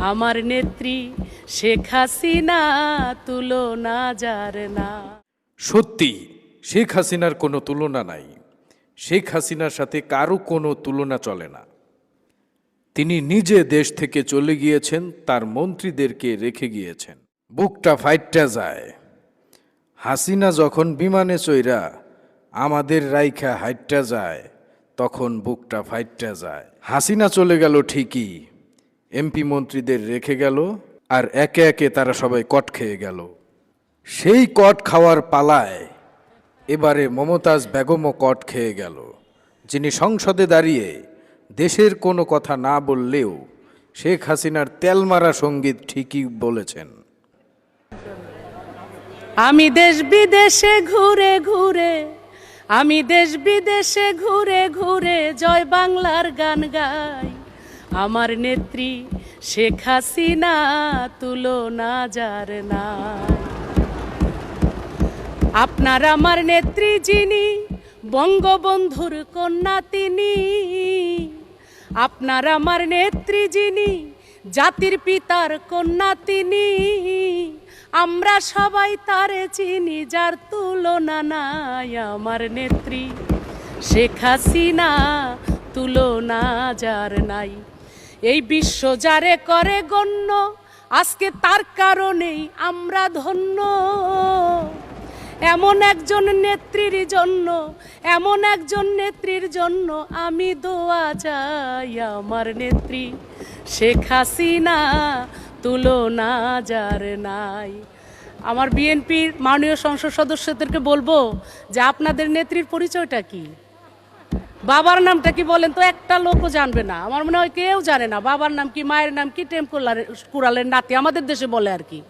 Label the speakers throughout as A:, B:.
A: আমার নেত্রী শেখ হাসিনা তুলনা যার না।
B: সত্যি, শেখ হাসিনার কোনো তুলনা নাই। শেখ হাসিনার সাথে কারও কোনো তুলনা চলে না। তিনি নিজে দেশ থেকে চলে গিয়েছেন, তার মন্ত্রীদেরকে রেখে গিয়েছেন। বুকটা ফাইটটা যায়। হাসিনা যখন বিমানে চৈরা আমাদের রাইখা হাইটটা যায়, তখন বুকটা ফাইটটা যায়। হাসিনা চলে গেল ঠিকই এমপি মন্ত্রীদের রেখে গেল আর একে একে তারা সবাই কট খেয়ে গেল। সেই কট খাওয়ার পালায় এবারে মমতাজ বেগমও কট খেয়ে গেল। যিনি সংসদে দাঁড়িয়ে দেশের কোনো কথা না বললেও শেখ হাসিনার তেলমারা সংগীত ঠিকই বলেছেন।
A: আমি দেশ বিদেশে ঘুরে ঘুরে, আমি দেশ বিদেশে ঘুরে ঘুরে জয় বাংলার গান গাই। আমার নেত্রী শেখ হাসিনা তুলনা যার নাই। আপনার আমার নেত্রী যিনি, বঙ্গবন্ধুর কন্যা তিনি। আপনার আমার নেত্রী যিনি, জাতির পিতার কন্যা তিনি। আমরা সবাই তারে চিনি, যার তুলনা নাই আমার নেত্রী। শেখ হাসিনা তুলনা যার নাই। এই বিশ্ব যারে করে গণ্য, আজকে তার কারণেই আমরা ধন্য। এমন একজন নেত্রীর জন্য, এমন একজন নেত্রীর জন্য আমি দোয়া চাই আমার নেত্রী। শেখ হাসিনা তুলনা যার নাই। আমার বিএনপির মাননীয় সংসদ সদস্যদেরকে বলব যে আপনাদের নেত্রীর পরিচয়টা কি? বাবার নামটা কি বলেন তো? একটা লোকও জানবে না। আমার মনে হয় কেউ জানে না। বাবার নাম কি, মায়ের নাম কি, টেম কুড়ালের নাতি আমাদের দেশে বলে আর কি।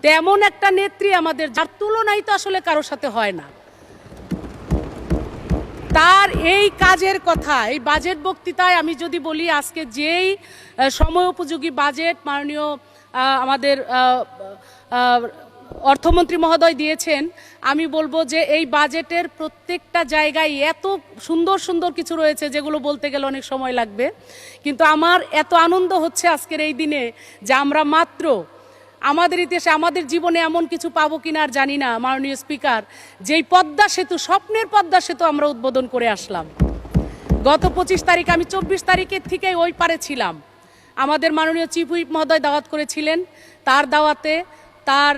A: তো এমন একটা নেত্রী আমাদের, যার তুলনাই তো আসলে কারোর সাথে হয় না। তার এই কাজের কথা, এই বাজেট বক্তৃতায় আমি যদি বলি, আজকে যেই সময় উপযোগী বাজেট মাননীয় আমাদের অর্থমন্ত্রী মহোদয় দিয়েছেন, আমি বলব যে এই বাজেটের প্রত্যেকটা জায়গায় এত সুন্দর সুন্দর কিছু রয়েছে যেগুলো বলতে গেলে অনেক সময় লাগবে। কিন্তু আমার এত আনন্দ হচ্ছে আজকের এই দিনে যে আমরা মাত্র আমাদের ইতিহাসে, আমাদের জীবনে এমন কিছু পাবো কিনা আর জানি না, মাননীয় স্পিকার। যেই পদ্মা সেতু, স্বপ্নের পদ্মা সেতু আমরা উদ্বোধন করে আসলাম। গত পঁচিশ তারিখ, আমি চব্বিশ তারিখের থেকে ওই পারে ছিলাম। আমাদের মাননীয় চিফ হুইপ মহোদয় দাওয়াত করেছিলেন। তার দাওয়াতে তার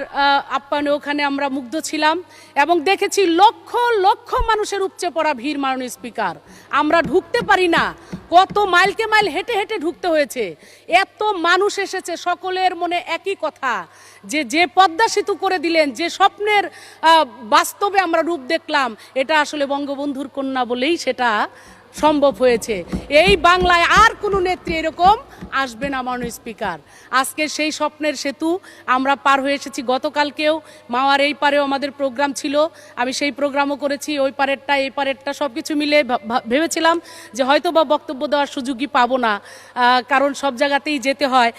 A: আপ্যায়নে ওখানে আমরা মুগ্ধ ছিলাম এবং দেখেছি লক্ষ লক্ষ মানুষের উপচে পড়া ভিড় মাননীয় স্পিকার। আমরা ঢুকতে পারি না। কত মাইলকে মাইল হেঁটে হেঁটে ঢুকতে হয়েছে। এত মানুষ এসেছে সকলের মনে একই কথা, যে যে পদ্মা সেতু করে দিলেন, যে স্বপ্নের বাস্তবে আমরা রূপ দেখলাম, এটা আসলে বঙ্গবন্ধুর কন্যা বলেই সেটা সম্ভব হয়েছে। এই বাংলায় আর কোনো নেত্রী এরকম আসবে আমার স্পিকার। আজকে সেই স্বপ্নের সেতু, আমরা পার হয়ে এসেছি। গতকালকেও মাওয়ার এই পারেও আমাদের প্রোগ্রাম ছিল। আমি সেই প্রোগ্রামও করেছি, ওই পারেরটা, এই পারেরটা সব কিছু মিলে ভেবেছিলাম যে হয়তো বা বক্তব্য দেওয়ার সুযোগই পাবো না। কারণ সব জায়গাতেই যেতে হয়।